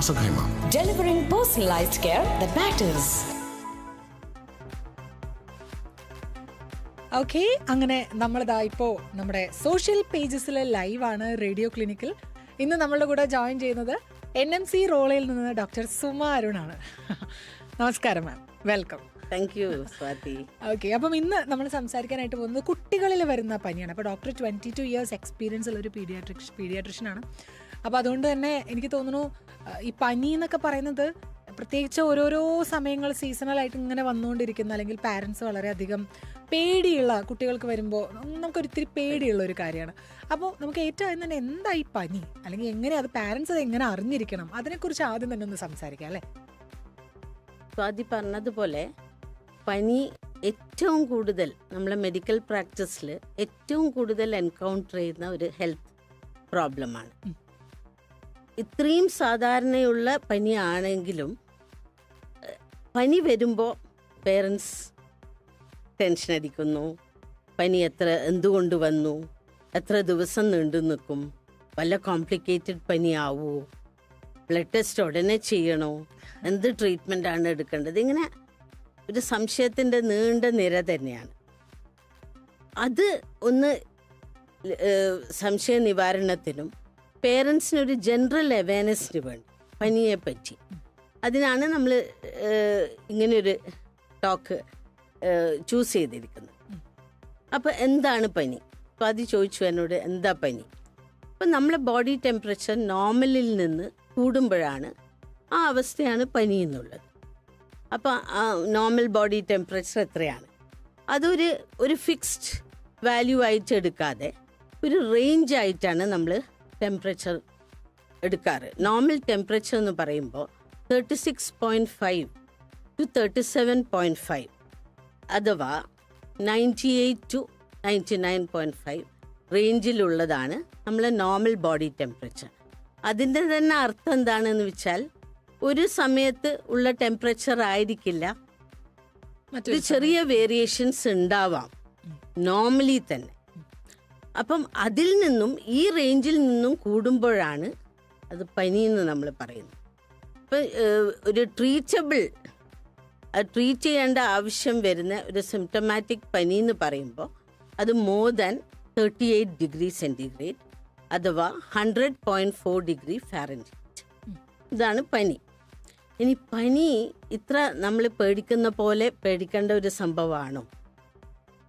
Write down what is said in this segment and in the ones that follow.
Ras Al Khaimah delivering personalized care that matters. Okay അങ്ങനെ നമ്മളിതാ ഇപ്പോൾ നമ്മുടെ സോഷ്യൽ പേജസിലെ ലൈവാണ് റേഡിയോ ക്ലിനിക്കിൽ ഇന്ന് നമ്മളുടെ കൂടെ ജോയിൻ ചെയ്യുന്നത് എൻ എം സി റോളയിൽ നിന്ന് ഡോക്ടർ സുമ അരുണാണ്. നമസ്കാരം ma'am welcome thank you Swathi. Okay അപ്പം ഇന്ന് നമ്മൾ സംസാരിക്കാനായിട്ട് പോകുന്നത് കുട്ടികളിൽ വരുന്ന പനിയാണ്. അപ്പോൾ doctor twenty two years experience ഉള്ള ഒരു പീഡിയാട്രിക് പീഡിയാട്രിഷ്യനാണ് അപ്പോൾ അതുകൊണ്ട് തന്നെ എനിക്ക് തോന്നുന്നു ഈ പനി എന്നൊക്കെ പറയുന്നത് പ്രത്യേകിച്ച് ഓരോരോ സമയങ്ങൾ സീസണലായിട്ട് ഇങ്ങനെ വന്നുകൊണ്ടിരിക്കുന്ന അല്ലെങ്കിൽ പാരൻസ് വളരെയധികം പേടിയുള്ള കുട്ടികൾക്ക് വരുമ്പോൾ നമുക്കൊരിത്തിരി പേടിയുള്ള ഒരു കാര്യമാണ്. അപ്പോൾ നമുക്ക് ഏറ്റവും ആദ്യം തന്നെ എന്തായി ഈ പനി? അല്ലെങ്കിൽ എങ്ങനെ അത് പാരൻസ് അത് എങ്ങനെ അറിഞ്ഞിരിക്കണം? അതിനെക്കുറിച്ച് ആദ്യം തന്നെ ഒന്ന് സംസാരിക്കാം അല്ലേ? സ്വാതി പറഞ്ഞതുപോലെ പനി ഏറ്റവും കൂടുതൽ നമ്മളെ മെഡിക്കൽ പ്രാക്ടീസിൽ ഏറ്റവും കൂടുതൽ എൻകൗണ്ടർ ചെയ്യുന്ന ഒരു ഹെൽത്ത് പ്രോബ്ലമാണ് ഇത്രയും സാധാരണയുള്ള പനിയാണെങ്കിലും പനി വരുമ്പോൾ പേരൻസ് ടെൻഷൻ അടിക്കുന്നു. പനി എത്ര എന്തുകൊണ്ട് വന്നു? എത്ര ദിവസം നീണ്ടു നിൽക്കും? വല്ല കോംപ്ലിക്കേറ്റഡ് പനിയാവോ? ബ്ലഡ് ടെസ്റ്റ് ഉടനെ ചെയ്യണോ? എന്ത് ട്രീറ്റ്മെന്റ് ആണ് എടുക്കേണ്ടത്? ഇങ്ങനെ ഒരു സംശയത്തിന്റെ നീണ്ട നിര തന്നെയാണ്. അത് ഒന്ന് സംശയ നിവാരണത്തിനും പേരൻസിനൊരു ജനറൽ അവയർനെസ്സിന് വേണ്ടി പനിയെ പറ്റി അതിനാണ് നമ്മൾ ഇങ്ങനെയൊരു ടോക്ക് ചൂസ് ചെയ്തിരിക്കുന്നത്. അപ്പോൾ എന്താണ് പനി? അപ്പോൾ അത് ചോദിച്ചു എന്നോട് എന്താ പനി? അപ്പം നമ്മളെ ബോഡി ടെമ്പറേച്ചർ നോർമലിൽ നിന്ന് കൂടുമ്പോഴാണ് ആ അവസ്ഥയാണ് പനി എന്നുള്ളത്. അപ്പോൾ നോർമൽ ബോഡി ടെമ്പറേച്ചർ എത്രയാണ്? അതൊരു ഒരു ഫിക്സ്ഡ് വാല്യൂ ആയിട്ട് എടുക്കാതെ ഒരു റേഞ്ച് ആയിട്ടാണ് നമ്മൾ ടെമ്പറേച്ചർ എടുക്കാറ്. നോർമൽ ടെമ്പറേച്ചർ എന്ന് പറയുമ്പോൾ thirty six point five to thirty seven point five അഥവാ ninety eight to ninety nine point five റേഞ്ചിലുള്ളതാണ് നമ്മളെ നോർമൽ ബോഡി ടെമ്പറേച്ചർ അതിന്റെ തന്നെ അർത്ഥം എന്താണെന്ന് വെച്ചാൽ ഒരു സമയത്ത് ഉള്ള ടെമ്പറേച്ചർ ആയിരിക്കില്ല. മറ്റൊരു ചെറിയ വേരിയേഷൻസ് ഉണ്ടാവാം. നോർമലി തന്നെ. അപ്പം അതിൽ നിന്നും ഈ റേഞ്ചിൽ നിന്നും കൂടുമ്പോഴാണ് അത് പനിയെന്ന് നമ്മൾ പറയുന്നത്. ഇപ്പം ഒരു ട്രീറ്റബിൾ ട്രീറ്റ് ചെയ്യേണ്ട ആവശ്യം വരുന്ന ഒരു സിംറ്റമാറ്റിക് പനി എന്ന് പറയുമ്പോൾ അത് more than thirty eight degree centigrade അഥവാ hundred point four degree Fahrenheit ഇതാണ് പനി. ഇനി പനി ഇത്ര നമ്മൾ പേടിക്കുന്ന പോലെ പേടിക്കേണ്ട ഒരു സംഭവമാണോ?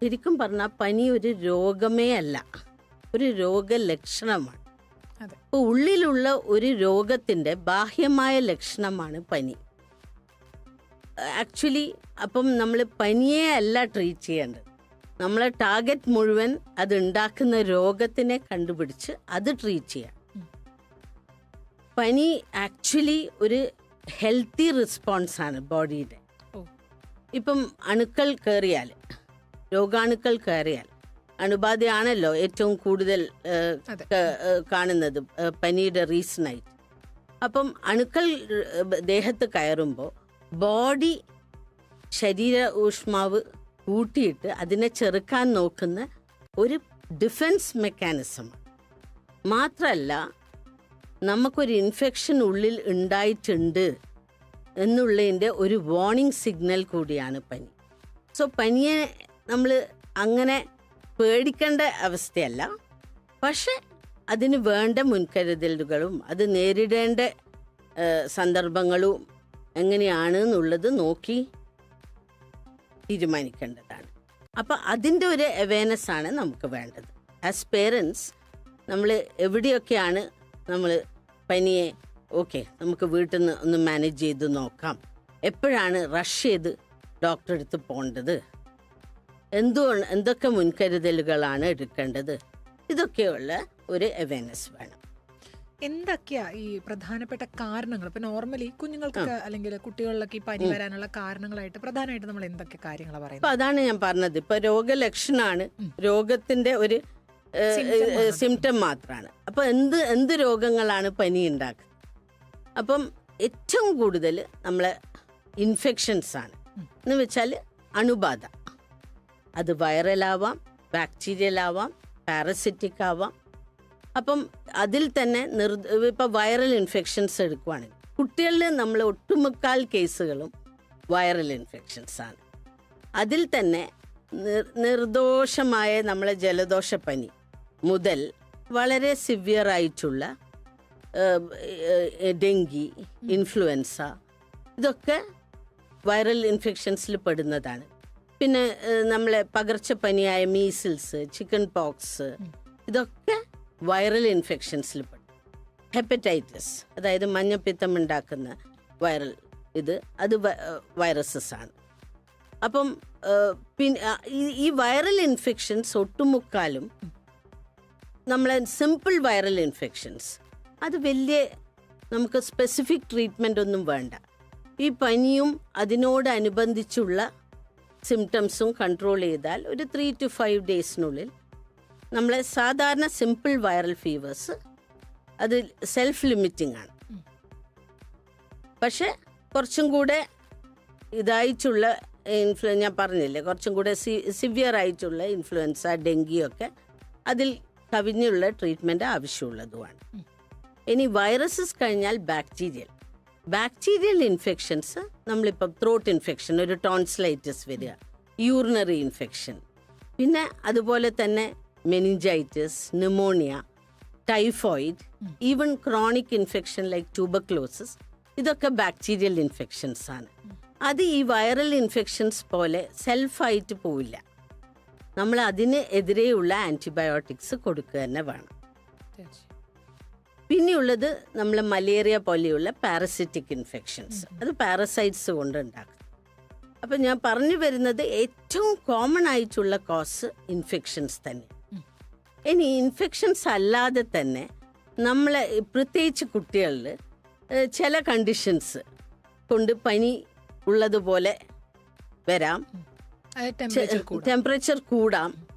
ശരിക്കും പറഞ്ഞ പനി ഒരു രോഗമേ അല്ല. ഒരു രോഗലക്ഷണമാണ്. അപ്പോൾ ഉള്ളിലുള്ള ഒരു രോഗത്തിന്റെ ബാഹ്യമായ ലക്ഷണമാണ് പനി. ആക്ച്വലി അപ്പം നമ്മൾ പനിയെ അല്ല ട്രീറ്റ് ചെയ്യേണ്ടത്. നമ്മളെ ടാർഗറ്റ് മുഴുവൻ അത് ഉണ്ടാക്കുന്ന രോഗത്തിനെ കണ്ടുപിടിച്ച് അത് ട്രീറ്റ് ചെയ്യാം പനി ആക്ച്വലി ഒരു ഹെൽത്തി റെസ്പോൺസ് ആണ് ബോഡിയുടെ. ഇപ്പം അണുക്കൾ കയറിയാൽ രോഗാണുക്കൾ കയറിയാൽ അണുബാധയാണല്ലോ ഏറ്റവും കൂടുതൽ കാണുന്നത് പനിയുടെ റീസണായിട്ട് അപ്പം അണുക്കൾ ദേഹത്ത് കയറുമ്പോൾ ബോഡി ശരീര ഊഷ്മാവ് കൂട്ടിയിട്ട് അതിനെ ചെറുക്കാൻ നോക്കുന്ന ഒരു ഡിഫൻസ് മെക്കാനിസം മാത്രമല്ല നമുക്കൊരു ഇൻഫെക്ഷൻ ഉള്ളിൽ ഉണ്ടായിട്ടുണ്ട് എന്നുള്ളതിന്റെ ഒരു വാർണിംഗ് സിഗ്നൽ കൂടിയാണ് പനി. സോ പനിയെ നമ്മൾ അങ്ങനെ പേടിക്കേണ്ട അവസ്ഥയല്ല. പക്ഷെ അതിന് വേണ്ട മുൻകരുതലുകളും അത് നേരിടേണ്ട സന്ദർഭങ്ങളും എങ്ങനെയാണ് എന്നുള്ളത് നോക്കി തീരുമാനിക്കേണ്ടതാണ്. അപ്പം അതിന്റെ ഒരു അവയർനെസ് ആണ് നമുക്ക് വേണ്ടത്. ആസ് പേരൻസ് നമ്മൾ എവിടെയൊക്കെയാണ് നമ്മൾ പനിയെ ഓക്കെ നമുക്ക് വീട്ടിൽ നിന്ന് ഒന്ന് മാനേജ് ചെയ്ത് നോക്കാം. എപ്പോഴാണ് റഷ് ചെയ്ത് ഡോക്ടറെ അടുത്ത് പോകേണ്ടത്? എന്തുകൊണ്ട് എന്തൊക്കെ മുൻകരുതലുകളാണ് എടുക്കേണ്ടത്? ഇതൊക്കെയുള്ള ഒരു അവയർനെസ് വേണം. എന്തൊക്കെയാ ഈ പ്രധാനപ്പെട്ട കാരണങ്ങൾ? ഇപ്പൊ നോർമലി കുഞ്ഞുങ്ങൾക്കൊക്കെ അല്ലെങ്കിൽ കുട്ടികളിലൊക്കെ ഈ പനി വരാനുള്ള കാരണങ്ങളായിട്ട് പ്രധാനമായിട്ട് നമ്മൾ എന്തൊക്കെ കാര്യങ്ങളാണ് പറയുന്നത്? അതാണ് ഞാൻ പറഞ്ഞത്. ഇപ്പൊ രോഗലക്ഷണാണ്. രോഗത്തിന്റെ ഒരു സിംറ്റം മാത്രമാണ് അപ്പൊ എന്ത് എന്ത് രോഗങ്ങളാണ് പനി ഉണ്ടാക്കുന്നത് അപ്പം ഏറ്റവും കൂടുതൽ നമ്മളെ ഇൻഫെക്ഷൻസ് ആണ്. എന്ന് വെച്ചാൽ അണുബാധ. അത് വൈറലാവാം ബാക്ടീരിയൽ ആവാം പാരസിറ്റിക് ആവാം അപ്പം അതിൽ തന്നെ നിർ ഇപ്പം വൈറൽ ഇൻഫെക്ഷൻസ് എടുക്കുവാണെങ്കിൽ കുട്ടികളിൽ നമ്മൾ ഒട്ടുമുക്കാൽ കേസുകളും വൈറൽ ഇൻഫെക്ഷൻസ് ആണ് അതിൽ തന്നെ നിർ നിർദോഷമായ നമ്മളെ ജലദോഷപ്പനി മുതൽ വളരെ സിവിയർ ആയിട്ടുള്ള ഡെങ്കി ഇൻഫ്ലുവൻസ ഇതൊക്കെ വൈറൽ ഇൻഫെക്ഷൻസിൽ പെടുന്നതാണ്. പിന്നെ നമ്മളെ പകർച്ചപ്പനിയായ മീസിൽസ് ചിക്കൻ പോക്സ് ഇതൊക്കെ വൈറൽ ഇൻഫെക്ഷൻസിൽ പെടും. ഹെപ്പറ്റൈറ്റിസ് അതായത് മഞ്ഞപ്പിത്തം ഉണ്ടാക്കുന്ന വൈറൽ ഇത് അത് വൈറസസ് ആണ് അപ്പം പിന്നെ ഈ വൈറൽ ഇൻഫെക്ഷൻസ് ഒട്ടുമുക്കാലും നമ്മളെ സിമ്പിൾ വൈറൽ ഇൻഫെക്ഷൻസ് അത് വലിയ നമുക്ക് സ്പെസിഫിക് ട്രീറ്റ്മെന്റ് ഒന്നും വേണ്ട. ഈ പനിയും അതിനോടനുബന്ധിച്ചുള്ള സിംറ്റംസും കൺട്രോൾ ചെയ്താൽ ഒരു ത്രീ ടു ഫൈവ് ഡേയ്സിനുള്ളിൽ നമ്മളെ സാധാരണ സിമ്പിൾ വൈറൽ ഫീവേഴ്സ് അത് സെൽഫ് ലിമിറ്റിംഗ് ആണ്. പക്ഷെ കുറച്ചും കൂടെ ഇതായിട്ടുള്ള ഇൻഫ്ലു ഞാൻ പറഞ്ഞില്ലേ കുറച്ചും കൂടെ സി സിവിയർ ആയിട്ടുള്ള ഇൻഫ്ലുവൻസ ഡെങ്കിയൊക്കെ അതിൽ കവിഞ്ഞുള്ള ട്രീറ്റ്മെന്റ് ആവശ്യമുള്ളതുമാണ്. ഇനി വൈറസസ് കഴിഞ്ഞാൽ ബാക്ടീരിയൽ ബാക്ടീരിയൽ ഇൻഫെക്ഷൻസ് നമ്മളിപ്പം ത്രോട്ട് ഇൻഫെക്ഷൻ ഒരു ടോൺസ്ലൈറ്റിസ് വരിക യൂറിനറി ഇൻഫെക്ഷൻ പിന്നെ അതുപോലെ തന്നെ meningitis pneumonia typhoid even chronic infection like tuberculosis ഇതൊക്കെ ബാക്ടീരിയൽ ഇൻഫെക്ഷൻസ് ആണ്. അത് ഈ വൈറൽ ഇൻഫെക്ഷൻസ് പോലെ സെൽഫായിട്ട് പോവില്ല. നമ്മൾ അതിന് എതിരെയുള്ള ആന്റിബയോട്ടിക്സ് കൊടുക്കുക തന്നെ വേണം. പിന്നെയുള്ളത് നമ്മൾ മലേറിയ പോലെയുള്ള പാരസിറ്റിക് ഇൻഫെക്ഷൻസ്. അത് പാരസൈറ്റ്സ് കൊണ്ട് ഉണ്ടാക്കും അപ്പം ഞാൻ പറഞ്ഞു വരുന്നത് ഏറ്റവും കോമൺ ആയിട്ടുള്ള കോസ് ഇൻഫെക്ഷൻസ് തന്നെ. ഇനി ഇൻഫെക്ഷൻസ് അല്ലാതെ തന്നെ നമ്മളെ പ്രത്യേകിച്ച് കുട്ടികളിൽ ചില കണ്ടീഷൻസ് കൊണ്ട് പനി ഉള്ളതുപോലെ വരാം. ടെമ്പറേച്ചർ കൂടും. ടെമ്പറേച്ചർ കൂടാം.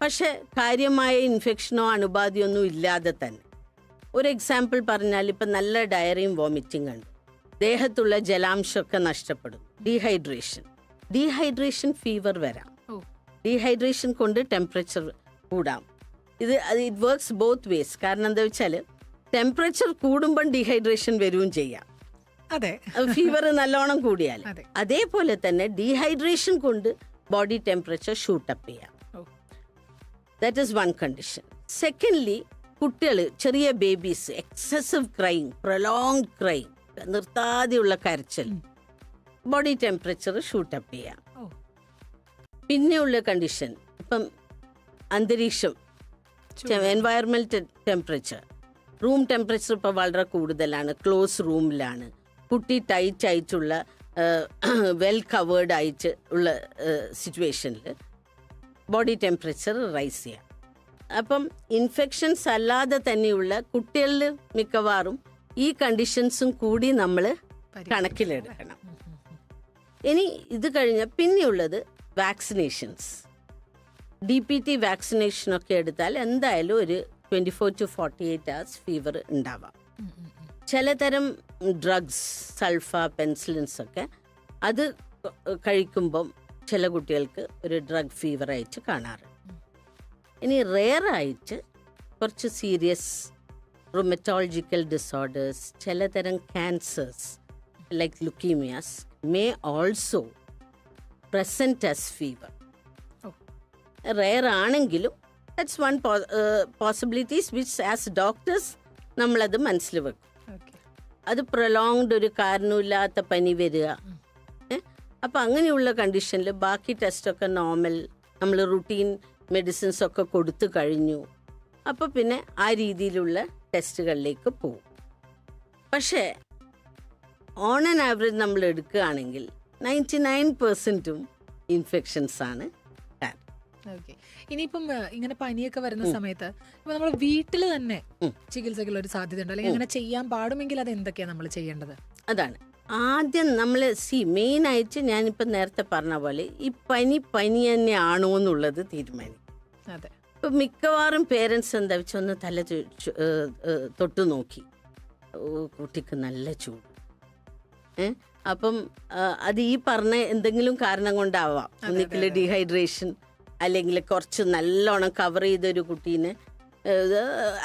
പക്ഷെ കാര്യമായ ഇൻഫെക്ഷനോ അണുബാധയോ ഒന്നും ഇല്ലാതെ തന്നെ. ഒരു എക്സാമ്പിൾ പറഞ്ഞാൽ ഇപ്പം നല്ല ഡയറിയും വോമിറ്റിംഗ് ഉണ്ട് ദേഹത്തുള്ള ജലാംശമൊക്കെ നഷ്ടപ്പെടും. ഡീഹൈഡ്രേഷൻ ഡീഹൈഡ്രേഷൻ ഫീവർ വരാം. ഡീഹൈഡ്രേഷൻ കൊണ്ട് ടെമ്പറേച്ചർ കൂടാം. ഇത് ഇറ്റ് വർക്ക്സ് ബോത്ത് വേസ് കാരണം എന്താ വെച്ചാൽ ടെമ്പറേച്ചർ കൂടുമ്പം ഡീഹൈഡ്രേഷൻ വരികയും ചെയ്യാം. അതെ. ഫീവർ നല്ലോണം കൂടിയാൽ. അതെ. അതേപോലെ തന്നെ ഡീഹൈഡ്രേഷൻ കൊണ്ട് ബോഡി ടെമ്പറേച്ചർ ഷൂട്ടപ്പ് ചെയ്യാം. That is one condition secondly കുട്ടികൾ ചെറിയ babies excessive crying prolonged crying നിർത്താതെയുള്ള കരച്ചൽ. ബോഡി ടെമ്പറേച്ചർ ഷൂട്ടപ്പ് ചെയ്യാം. പിന്നെയുള്ള കണ്ടീഷൻ ഇപ്പം അന്തരീക്ഷം എൻവയറമെന്റ് ടെമ്പറേച്ചർ റൂം ടെമ്പറേച്ചർ ഇപ്പോൾ വളരെ കൂടുതലാണ് ക്ലോസ് റൂമിലാണ് കുട്ടി ടൈറ്റ് ആയിട്ടുള്ള വെൽ കവേർഡ് ആയിട്ട് ഉള്ള സിറ്റുവേഷനിൽ ബോഡി ടെമ്പറേച്ചർ റൈസ് ചെയ്യാം. അപ്പം ഇൻഫെക്ഷൻസ് അല്ലാതെ തന്നെയുള്ള കുട്ടികളിൽ മിക്കവാറും ഈ കണ്ടീഷൻസും കൂടി നമ്മൾ കണക്കിലെടുക്കണം. ഇനി ഇത് കഴിഞ്ഞ പിന്നെയുള്ളത് വാക്സിനേഷൻസ്. ഡി പി ടി വാക്സിനേഷനൊക്കെ എടുത്താൽ എന്തായാലും ഒരു twenty four to forty eight hours fever ഉണ്ടാവാം ചിലതരം ഡ്രഗ്സ് സൾഫ പെൻസിലിൻസ് ഒക്കെ അത് കഴിക്കുമ്പം ചില കുട്ടികൾക്ക് ഒരു ഡ്രഗ് ഫീവർ ആയിട്ട് കാണാറുണ്ട്. ഇനി റെയറായിട്ട് കുറച്ച് സീരിയസ് റൊമറ്റോളജിക്കൽ ഡിസോർഡേഴ്സ് ചിലതരം cancers like leukaemias may also present as fever rare ആണെങ്കിലും that's one possibilities which as doctors നമ്മളത് മനസ്സിൽ വെക്കും. അത് പ്രൊലോങ്ഡ് ഒരു കാരണമില്ലാത്ത പനി വരിക? അപ്പം അങ്ങനെയുള്ള കണ്ടീഷനിൽ ബാക്കി ടെസ്റ്റൊക്കെ നോർമൽ നമ്മൾ റുട്ടീൻ മെഡിസിൻസ് ഒക്കെ കൊടുത്തു കഴിഞ്ഞു. അപ്പോൾ പിന്നെ ആ രീതിയിലുള്ള ടെസ്റ്റുകളിലേക്ക് പോകും. പക്ഷേ ഓൺ ആൻ ആവറേജ് നമ്മൾ എടുക്കുകയാണെങ്കിൽ നയന്റി നയൻ പെർസെന്റും ഇൻഫെക്ഷൻസ് ആണ് ഓക്കെ ഇനിയിപ്പം ഇങ്ങനെ പനിയൊക്കെ വരുന്ന സമയത്ത് ഇപ്പൊ നമ്മൾ വീട്ടിൽ തന്നെ. ചികിത്സയ്ക്കുള്ള ഒരു സാധ്യത ഉണ്ട് അല്ലെങ്കിൽ അങ്ങനെ ചെയ്യാൻ പാടുമെങ്കിൽ അത് എന്തൊക്കെയാണ് നമ്മൾ ചെയ്യേണ്ടത്? അതാണ്. ആദ്യം നമ്മൾ സി മെയിൻ മെയിനായിട്ട് ഞാനിപ്പോൾ നേരത്തെ പറഞ്ഞ പോലെ ഈ പനി പനി തന്നെ ആണോ എന്നുള്ളത് തീരുമാനിക്കും. അതെ. ഇപ്പം മിക്കവാറും പേരൻസ് എന്താ വെച്ചാൽ ഒന്ന് തല തൊട്ട് നോക്കി. കുട്ടിക്ക് നല്ല ചൂട്. ഏ അപ്പം അത് ഈ പറഞ്ഞ എന്തെങ്കിലും കാരണം കൊണ്ടാവാം. ഒന്നിക്കൽ ഡീഹൈഡ്രേഷൻ അല്ലെങ്കിൽ കുറച്ച് നല്ലോണം കവർ ചെയ്തൊരു കുട്ടീനെ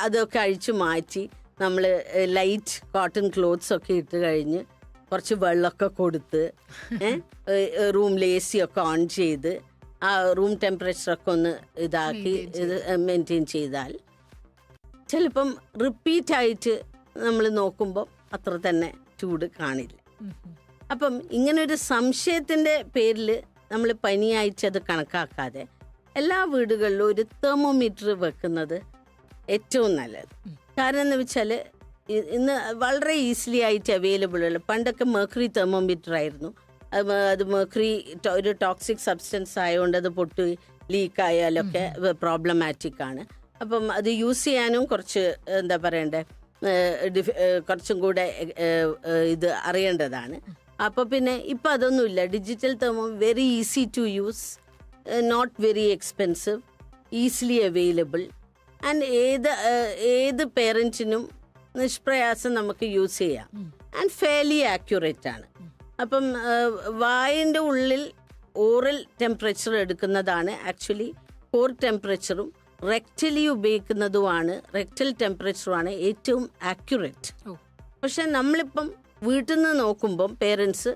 അതൊക്കെ അഴിച്ചു മാറ്റി നമ്മൾ ലൈറ്റ് കോട്ടൺ ക്ലോത്ത്സ് ഒക്കെ ഇട്ട് കഴിഞ്ഞ് കുറച്ച് വെള്ളമൊക്കെ കൊടുത്ത് റൂമിൽ എ സി ഒക്കെ ഓൺ ചെയ്ത് ആ റൂം ടെമ്പറേച്ചറൊക്കെ ഒന്ന് ഇതാക്കി ഇത് മെയിന്റെയിൻ ചെയ്താൽ ചിലപ്പം റിപ്പീറ്റ് ആയിട്ട് നമ്മൾ നോക്കുമ്പോൾ അത്ര തന്നെ ചൂട് കാണില്ല. അപ്പം ഇങ്ങനെ ഒരു സംശയത്തിന്റെ പേരിൽ നമ്മൾ പനിയായിച്ചത് അത് കണക്കാക്കാതെ എല്ലാ വീടുകളിലും ഒരു തെർമോമീറ്റർ വെക്കുന്നത് ഏറ്റവും നല്ലത്. കാരണം എന്ന് വെച്ചാൽ ഇന്ന് വളരെ ഈസിലി ആയിട്ട് അവൈലബിൾ ഉള്ള പണ്ടൊക്കെ മെർക്കറി തെർമോമീറ്റർ ആയിരുന്നു. അത് മെർക്കറി ഒരു ടോക്സിക് സബ്സ്റ്റൻസ് ആയതുകൊണ്ട് അത് പൊട്ടി ലീക്ക് ആയാലൊക്കെ പ്രോബ്ലമാറ്റിക് ആണ്. അപ്പം അത് യൂസ് ചെയ്യാനും കുറച്ച് എന്താ പറയണ്ടേ ഡിഫ്- കുറച്ചും കൂടെ ഇത് അറിയേണ്ടതാണ്. അപ്പോൾ പിന്നെ ഇപ്പം അതൊന്നുമില്ല. Digital thermo very easy to use not very expensive easily available and ഏത് ഏത് പേരന്റിനും നിഷ്പ്രയാസം നമുക്ക് യൂസ് ചെയ്യാം. ആൻഡ് ഫെയർലി ആക്യുറേറ്റ് ആണ്. അപ്പം വായന്റെ ഉള്ളിൽ ഓറൽ ടെമ്പറേച്ചർ എടുക്കുന്നതാണ്. ആക്ച്വലി കോർ ടെമ്പറേച്ചറും റെക്റ്റലി ഉപയോഗിക്കുന്നതുമാണ്. റെക്റ്റൽ ടെമ്പറേച്ചറുമാണ് ഏറ്റവും ആക്യുറേറ്റ്. പക്ഷെ നമ്മളിപ്പം വീട്ടിൽ നിന്ന് നോക്കുമ്പം പേരൻസ്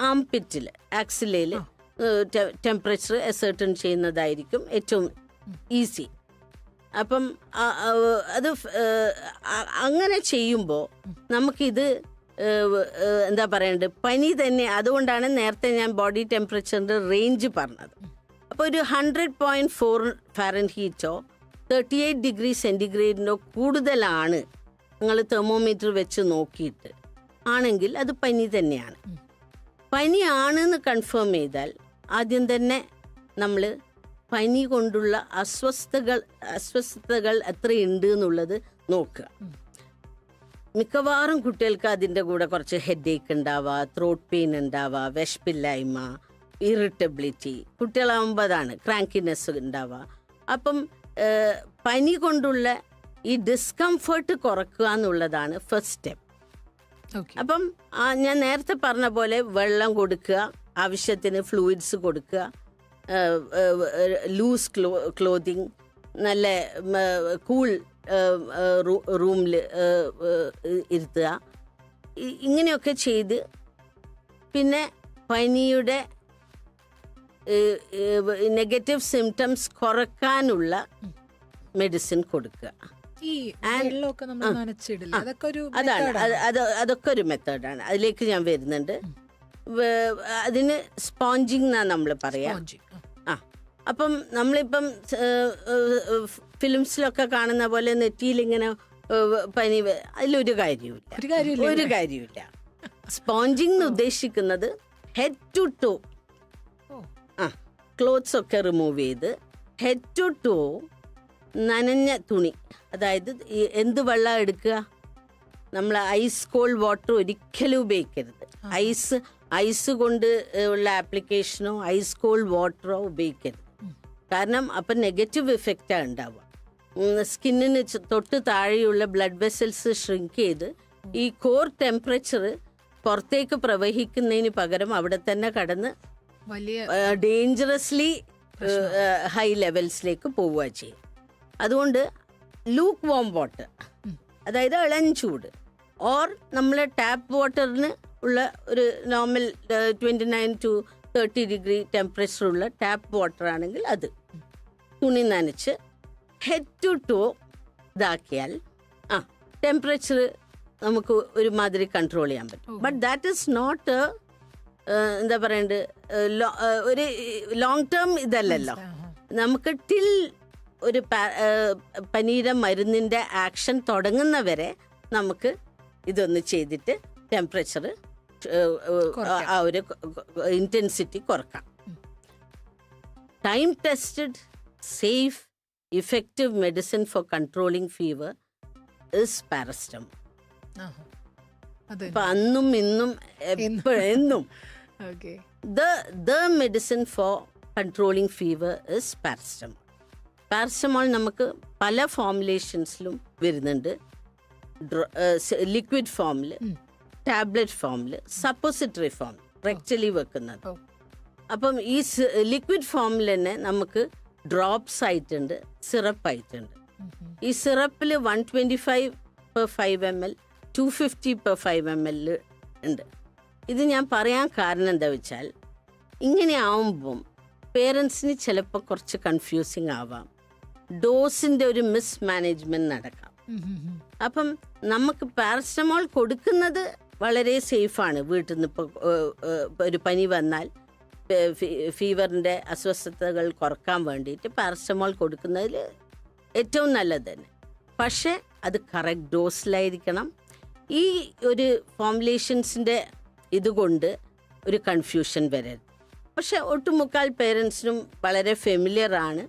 ആംപിറ്റിൽ ആക്സിലയിൽ ടെമ്പറേച്ചർ എസേർട്ടൺ ചെയ്യുന്നതായിരിക്കും ഏറ്റവും ഈസി അപ്പം അത് അങ്ങനെ ചെയ്യുമ്പോൾ നമുക്കിത് എന്താ പറയണ്ടത് പനി തന്നെ അതുകൊണ്ടാണ് നേരത്തെ ഞാൻ ബോഡി ടെമ്പറേച്ചറിന്റെ റേഞ്ച് പറഞ്ഞത്. അപ്പോൾ ഒരു ഹൺഡ്രഡ് പോയിന്റ് ഫോർ ഫാരൻ ഹീറ്റോ തേർട്ടി എയ്റ്റ് ഡിഗ്രി സെന്റിഗ്രേഡിനോ കൂടുതലാണ് നിങ്ങൾ തെർമോമീറ്റർ വെച്ച് നോക്കിയിട്ട്. ആണെങ്കിൽ അത് പനി തന്നെയാണ്. പനിയാണെന്ന് കൺഫേം ചെയ്താൽ ആദ്യം തന്നെ നമ്മൾ പനി കൊണ്ടുള്ള അസ്വസ്ഥതകൾ അസ്വസ്ഥതകൾ എത്രയുണ്ട് എന്നുള്ളത് നോക്കുക. മിക്കവാറും കുട്ടികൾക്ക് അതിന്റെ കൂടെ കുറച്ച് ഹെഡ് ഏക്ക് ഉണ്ടാവുക ത്രോട്ട് പെയിൻ ഉണ്ടാവുക വിശപ്പില്ലായ്മ ഇറിറ്റബിലിറ്റി കുട്ടികളാകുമ്പോൾ അതാണ് ക്രാങ്കിനെസ് ഉണ്ടാവുക. അപ്പം പനി കൊണ്ടുള്ള ഈ ഡിസ്കംഫർട്ട് കുറക്കുക എന്നുള്ളതാണ് ഫസ്റ്റ് സ്റ്റെപ്പ് അപ്പം ഞാൻ നേരത്തെ പറഞ്ഞ പോലെ വെള്ളം കൊടുക്കുക ആവശ്യത്തിന് ഫ്ലൂയിഡ്സ് കൊടുക്കുക ലൂസ് ക്ലോ ക്ലോതിങ് നല്ല കൂൾ റൂമിൽ ഇരുത്തുക. ഇങ്ങനെയൊക്കെ ചെയ്ത് പിന്നെ പനിയുടെ നെഗറ്റീവ് സിംറ്റംസ് കുറക്കാനുള്ള മെഡിസിൻ കൊടുക്കുക. അതാണ്. അത്. അതൊക്കെ ഒരു മെത്തേഡാണ് അതിലേക്ക് ഞാൻ വരുന്നുണ്ട്. അതിന് സ്പോഞ്ചിങ് എന്നാ നമ്മൾ പറയാ. അപ്പം നമ്മളിപ്പം ഫിലിംസിലൊക്കെ കാണുന്ന പോലെ നെറ്റിയിൽ ഇങ്ങനെ പനി അതിലൊരു കാര്യമില്ല ഒരു കാര്യമില്ല ഒരു കാര്യമില്ല സ്പോഞ്ചിങ് എന്ന് ഉദ്ദേശിക്കുന്നത് ഹെഡ് ടു ടോ. ആ ക്ലോത്ത്സ് ഒക്കെ റിമൂവ് ചെയ്ത് ഹെഡ് ടു ടോ നനഞ്ഞ തുണി. അതായത് എന്ത് വെള്ളം എടുക്കുക? നമ്മൾ ഐസ് കോൾഡ് വാട്ടർ ഒരിക്കലും ഉപയോഗിക്കരുത്. ഐസ് ഐസ് കൊണ്ട് ഉള്ള ആപ്ലിക്കേഷനോ ഐസ് കോൾഡ് വാട്ടറോ ഉപയോഗിക്കരുത്. കാരണം അപ്പം നെഗറ്റീവ് ഇഫക്റ്റാണ് ഉണ്ടാവുക. സ്കിന്നിന് തൊട്ട് താഴെയുള്ള ബ്ലഡ് വെസൽസ് ഷ്രിങ്ക് ചെയ്ത് ഈ കോർ ടെമ്പറേച്ചർ പുറത്തേക്ക് പ്രവഹിക്കുന്നതിന് പകരം അവിടെ തന്നെ കടന്ന് വലിയ ഡേഞ്ചറസ്ലി ഹൈ ലെവൽസിലേക്ക് പോവുക ചെയ്യും. അതുകൊണ്ട് ലൂക്ക് വോം വാട്ടർ അതായത് ഇളഞ്ചൂട് ഓർ നമ്മൾ ടാപ്പ് വാട്ടറിന് ഉള്ള ഒരു normal twenty nine to thirty degree temperature ഉള്ള ടാപ്പ് വാട്ടർ ആണെങ്കിൽ അത്. തുണി നനച്ച് ഹെഡ് ടു ടോ ഇതാക്കിയാൽ ആ ടെമ്പറേച്ചർ നമുക്ക് ഒരുമാതിരി കൺട്രോൾ ചെയ്യാൻ പറ്റും. ബട്ട് ദാറ്റ് ഈസ് നോട്ട് എന്താ പറയണ്ടത് ഒരു ലോങ് ടേം ഇതല്ലല്ലോ. നമുക്ക് ടിൽ ഒരു പനീര മരുന്നിന്റെ ആക്ഷൻ തുടങ്ങുന്നവരെ നമുക്ക് ഇതൊന്ന് ചെയ്തിട്ട് ടെമ്പറേച്ചർ ആ ഒരു intensity കുറക്കാം. Time tested safe effective medicine for controlling fever is paracetamol അപ്പൊ അന്നും ഇന്നും എപ്പോഴെന്നും the medicine for controlling fever is paracetamol. Paracetamol നമുക്ക് പല ഫോമുലേഷൻസിലും വരുന്നുണ്ട്. ലിക്വിഡ് ഫോമിൽ ടാബ്ലറ്റ് ഫോമിൽ സപ്പോസിറ്ററി ഫോം റെക്റ്റലി വെക്കുന്നത്. അപ്പം ഈ ലിക്വിഡ് ഫോമിൽ തന്നെ നമുക്ക് ഡ്രോപ്സ് ആയിട്ടുണ്ട് സിറപ്പ് ആയിട്ടുണ്ട്. ഈ സിറപ്പിൽ one twenty five per five M L two fifty per five M L ഉണ്ട്. ഇത് ഞാൻ പറയാൻ കാരണം എന്താ വെച്ചാൽ ഇങ്ങനെ ആവുമ്പം പേരൻസിന് ചിലപ്പോൾ കുറച്ച് കൺഫ്യൂസിങ് ആവാം. ഡോസിന്റെ ഒരു മിസ് മാനേജ്മെന്റ് നടക്കാം അപ്പം നമുക്ക് പാരസ്റ്റമോൾ കൊടുക്കുന്നത് വളരെ സേഫാണ് വീട്ടിൽ നിന്ന് ഇപ്പോൾ ഒരു പനി വന്നാൽ ഫീവറിന്റെ അസ്വസ്ഥതകൾ കുറയ്ക്കാൻ വേണ്ടിയിട്ട് പാരസ്റ്റമോൾ കൊടുക്കുന്നതിൽ ഏറ്റവും നല്ലത് തന്നെ. പക്ഷേ അത് കറക്റ്റ് ഡോസിലായിരിക്കണം. ഈ ഒരു ഫോമുലേഷൻസിന്റെ ഇതുകൊണ്ട് ഒരു കൺഫ്യൂഷൻ വരരുത്. പക്ഷേ ഒട്ടുമുക്കാൽ പേരൻസിനും വളരെ ഫെമിലിയർ ആണ്